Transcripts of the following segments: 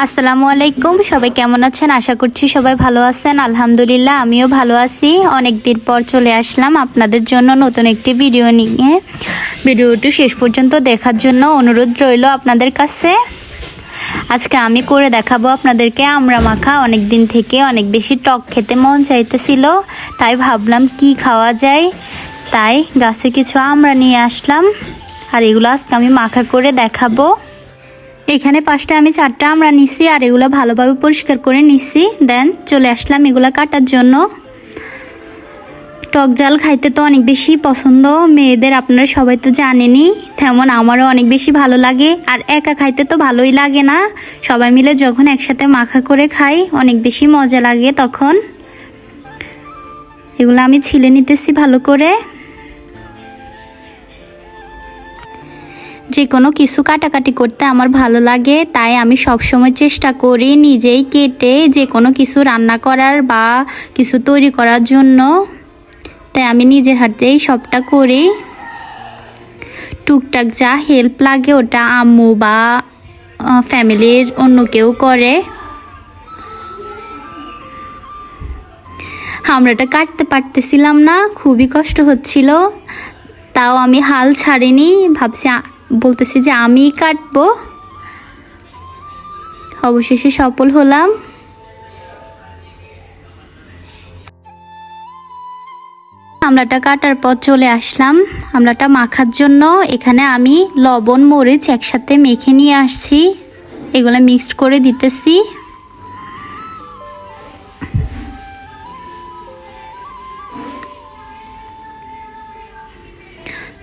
আসসালামু আলাইকুম, সবাই কেমন আছেন? আশা করছি সবাই ভালো আছেন। আলহামদুলিল্লাহ, আমিও ভালো আছি। অনেক দিন পর চলে আসলাম আপনাদের জন্য নতুন একটি ভিডিও নিয়ে। ভিডিওটি শেষ পর্যন্ত দেখার জন্য অনুরোধ রইল আপনাদের কাছে। আজকে আমি করে দেখাবো আপনাদেরকে আমরা মাখা। অনেক দিন থেকে অনেক বেশি টক খেতে মন চাইতেছিল, তাই ভাবলাম কি খাওয়া যায়। তাই গাছে কিছু আমরা নিয়ে আসলাম। আর এগুলো আজকে আমি মাখা করে দেখাবো। এখানে পাঁচটা আমি, চারটা আমরা নিছি আর এগুলো ভালোভাবে পরিষ্কার করে নিছি। দেন চলে আসলাম এগুলো কাটার জন্য। টক জাল খাইতে তো অনেক বেশি পছন্দ, মেয়েদের আপনারা সবাই তো জানেনই, তেমন আমারও অনেক বেশি ভালো লাগে। আর একা খাইতে তো ভালোই লাগে না, সবাই মিলে যখন একসাথে মাখা করে খাই, অনেক বেশি মজা লাগে তখন। এগুলো আমি ছিলে নিতেছি ভালো করে। যে কোনো কিছু কাটাকাটি করতে আমার ভালো লাগে, তাই আমি সবসময় চেষ্টা করি নিজেই কেটে যে কোনো কিছু রান্না করার বা কিছু তৈরি করার জন্য। তাই আমি নিজের হাতেই সবটা করি। টুকটাক যা হেল্প লাগে ওটা আম্মু বা ফ্যামিলির অন্য কেউ করে। আমরাটা কাটতে পারতেছিলাম না, খুবই কষ্ট হচ্ছিল। তাও আমি হাল ছাড়িনি, ভাবছি বলতেছি যে আমি কাটবো। অবশেষে সফল হলাম। আমলাটা কাটার পর চলে আসলাম। আমলাটা মাখার জন্য এখানে আমি লবণ, মরিচ একসাথে মেখে নিয়ে আসছি। এগুলো মিক্সড করে দিতেছি।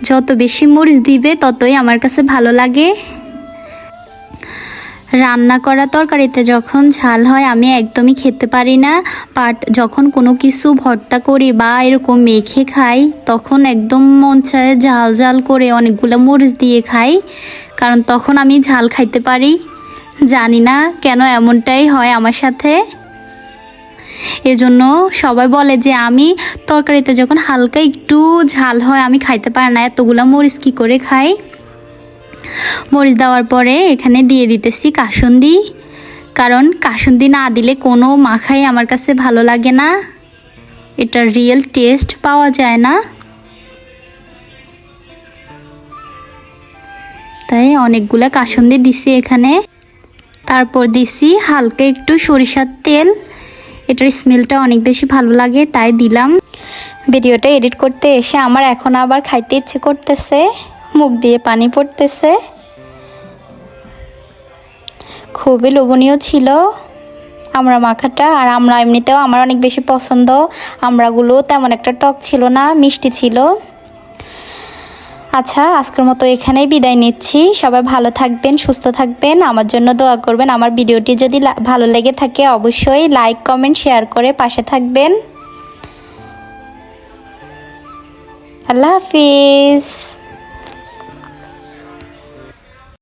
যত বেশি মরিচ দিবে, ততই আমার কাছে ভালো লাগে। রান্না করা তরকারিতে যখন ঝাল হয়, আমি একদমই খেতে পারি না। বাট যখন কোনো কিছু ভর্তা করি বা এরকম মেখে খাই, তখন একদম মন চায় ঝাল ঝাল করে অনেকগুলো মরিচ দিয়ে খাই। কারণ তখন আমি ঝাল খাইতে পারি। জানি না কেন এমনটাই হয় আমার সাথে। এজন্য সবাই বলে যে আমি তরকারিতে যখন হালকা একটু ঝাল হয়, আমি খাইতে পারি না। এতগুলো মরিচ কী করে খাই? মরিচ দেওয়ার পরে এখানে দিয়ে দিতেছি কাসুন্দি। কারণ কাসুন্দি না দিলে কোনো মাখাই আমার কাছে ভালো লাগে না। এটার রিয়েল টেস্ট পাওয়া যায় না। তাই অনেকগুলো কাসুন্দি দিছি এখানে। তারপর দিছি হালকা একটু সরিষার তেল। এটার স্মেলটা অনেক বেশি ভালো লাগে, তাই দিলাম। ভিডিওটা এডিট করতে এসে আমার এখন আবার খাইতে ইচ্ছে করতেছে, মুখ দিয়ে পানি পড়তেছে। খুবই লোভনীয় ছিল আমরা মাখাটা, আর আমরা এমনিতেও আমার অনেক বেশি পছন্দ। আমরাগুলো তেমন একটা টক ছিল না, মিষ্টি ছিল। আচ্ছা আজকের মতো এখানেই বিদায় নিচ্ছি। সবাই ভালো থাকবেন, সুস্থ থাকবেন। আমার জন্য দোয়া করবেন। আমার ভিডিওটি যদি ভালো লেগে থাকে, অবশ্যই লাইক কমেন্ট শেয়ার করে পাশে থাকবেন। আল্লাহ হাফিজ।